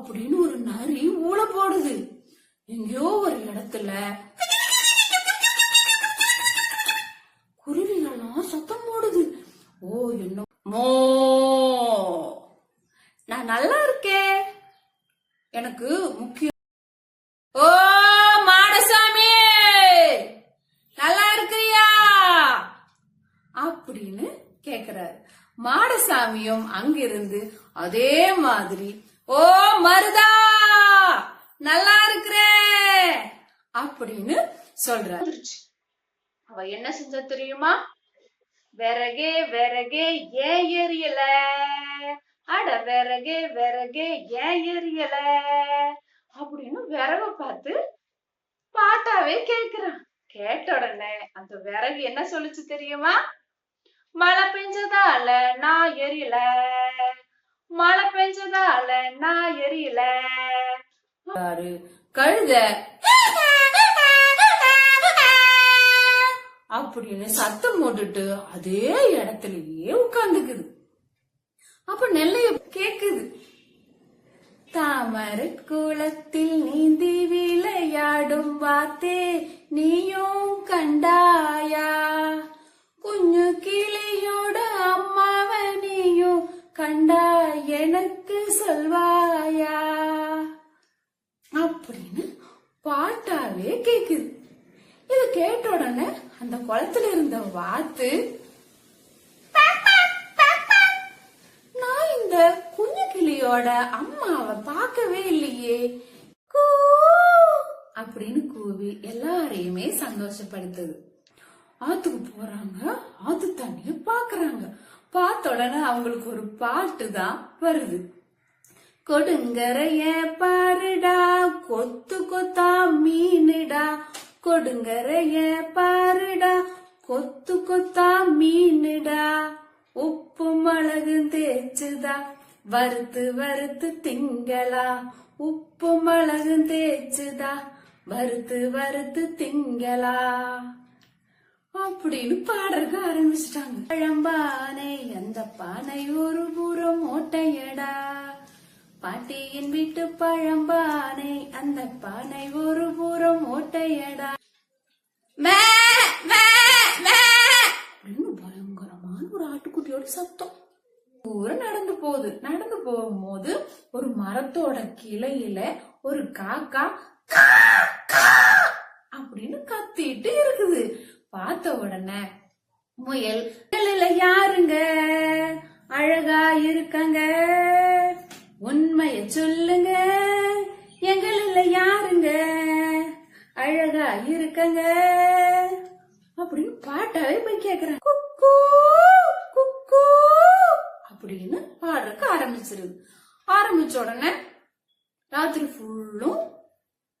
அப்படின்னு ஒரு நரி ஊழ போடுது. எங்கேயோ ஒரு இடத்துல குருவிகள்லாம் சத்தம் போடுது. ஓ என்ன மோ நான் நல்லா இருக்கேன் எனக்கு முக்கியம் ஓ மாடசாமி! நல்லா இருக்கிறியா? அப்படின்னு கேக்குறாரு. மாடசாமியும் அங்கிருந்து அதே மாதிரி ஓ மருதா! நல்லா இருக்கிறே! அப்படின்னு சொல்ற. அவ என்ன செஞ்ச தெரியுமா? விறகே விறகே ஏன் எரியல? அட விறகே விறகே ஏன் எரியல? அப்படின்னு விறக பார்த்து பாட்டாவே கேக்குறான் கேட்ட உடனே அந்த விறகு என்ன சொல்லுச்சு தெரியுமா? மழை பெஞ்சதால நான் எரியல. மழை நெஞ்சதால நான் எரியல. கழுத. அப்படின்னு சத்தம் போட்டுட்டு அதே இடத்துலயே உட்கார்ந்துக்குது. அப்ப நெல்லைய கேக்குது. தாமரை குளத்தில் நீந்தி விளையாடும் வாத்தே நீயும் கண்டா அந்த குளத்துல இருந்த வாத்து. நான் இந்த குஞ்சு கிளியோட அம்மாவை பார்க்கவே இல்லையே. கூ அப்படின்னு கூவி எல்லாரையுமே சந்தோஷப்படுத்துது. ஆத்துக்கு போறாங்க ஆத்து தண்ணிய பாக்குறாங்க. பார்த்த உடனே அவங்களுக்கு ஒரு பாட்டு தான் வருது. கொடுங்கரைய பாருடா கொத்து கொத்தா மீனுடா கொடுங்கரைய பாருடா. கொத்து கொத்தா மீனுடா. உப்பு மிளகு தேய்ச்சுதா. வறுத்து வறுத்து திங்களா உப்பு மிளகு தேய்ச்சுதா. வறுத்து வறுத்து திங்களா அப்படின்னு பாடறக்க ஆரம்பிச்சிட்டாங்க. பழம்பானை அந்த பானை ஒரு பூ பாட்டியின் வீட்டு பழம்பானை அந்த பானை ஒரு புறம் ஓட்டையடா. மே, மே, அப்படின்னு பயங்கரமான ஒரு ஆட்டுக்குட்டியோட சத்தம். தூரம் நடந்து போகுது. நடந்து போகும்போது ஒரு மரத்தோட கிளையில ஒரு காக்கா அப்படின்னு கத்திட்டு இருக்குது. பார்த்த உடனே முயல் "இல்ல, யாருங்க? பாட்டாவே போய் கேக்குறேன் குக்கூ குக்கூ அப்படின்னு பாடுறதுக்கு ஆரம்பிச்சிருது ஆரம்பிச்ச உடனே ராத்திரி ஃபுல்லும்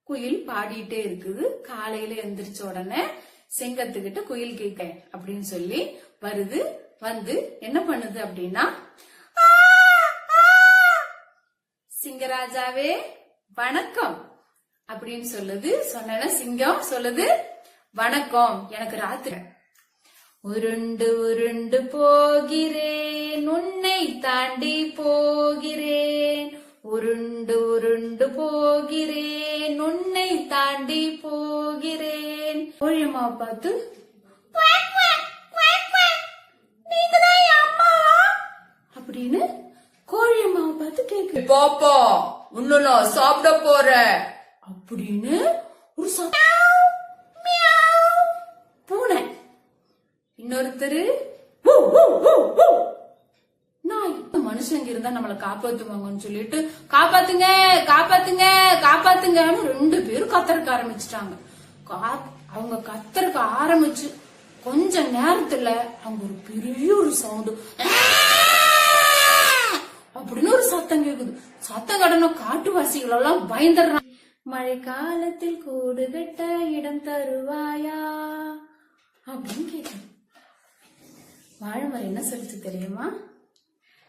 குயில் பாடிட்டே இருக்குது. காலையில எந்திரிச்ச உடனே சிங்கத்துக்கிட்ட குயில் கேட்க அப்படின்னு சொல்லி வருது. வந்து என்ன பண்ணுது அப்படின்னா சிங்கராஜாவே வணக்கம் அப்படின்னு சொல்லுது. சொன்ன சிங்கம் சொல்லுது. வணக்கம் எனக்கு ராத்திரி உருண்டு உருண்டு போகிறேன் உன்னை தாண்டி போகிறேன். உருண்டு உருண்டு போகிறேன் உன்னை தாண்டி போகிறேன். கோழியம்மா பார்த்து? அப்படின்னு கோழியம்மாவை பார்த்து கேக்கு பாப்பா இன்னும் நான் சாப்பிட போறேன். அப்படின்னு ஒரு சத்தம். மியாவ். பூனை இன்னொருத்தரு? மனுஷங்க இருந்தா நம்மள காப்பாத்துவாங்கன்னு சொல்லிட்டு காப்பாத்துங்க காப்பாத்துங்க காப்பாத்துங்கன்னு ரெண்டு பேரும் கத்தறக்க ஆரம்பிச்சிட்டாங்க. அவங்க கத்தறக்க ஆரம்பிச்சு கொஞ்ச நேரத்துல அவங்க ஒரு பெரிய ஒரு சவுண்டு அப்படின்னு ஒரு சத்தம் கேக்குது. சத்தம் கடன காட்டுவாசிகள் எல்லாம் பயந்துடுறாங்க. மழை காலத்தில் கூடு கட்ட இடம் தருவாயா? அப்படின்னு கேக்குது. வாழைமரம் என்ன சொல்லிச்சு தெரியுமா?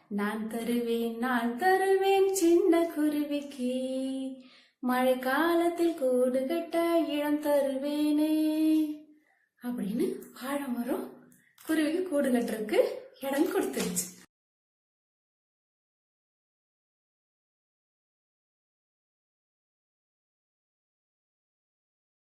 நான் தருவேன் நான் தருவேன் சின்ன குருவிக்கு. மழை காலத்தில் கூடு கட்ட இடம் தருவேனே. அப்படின்னு வாழைமரம் குருவிக்கு கூடு கட்டுறதுக்கு இடம் கொடுத்துருச்சு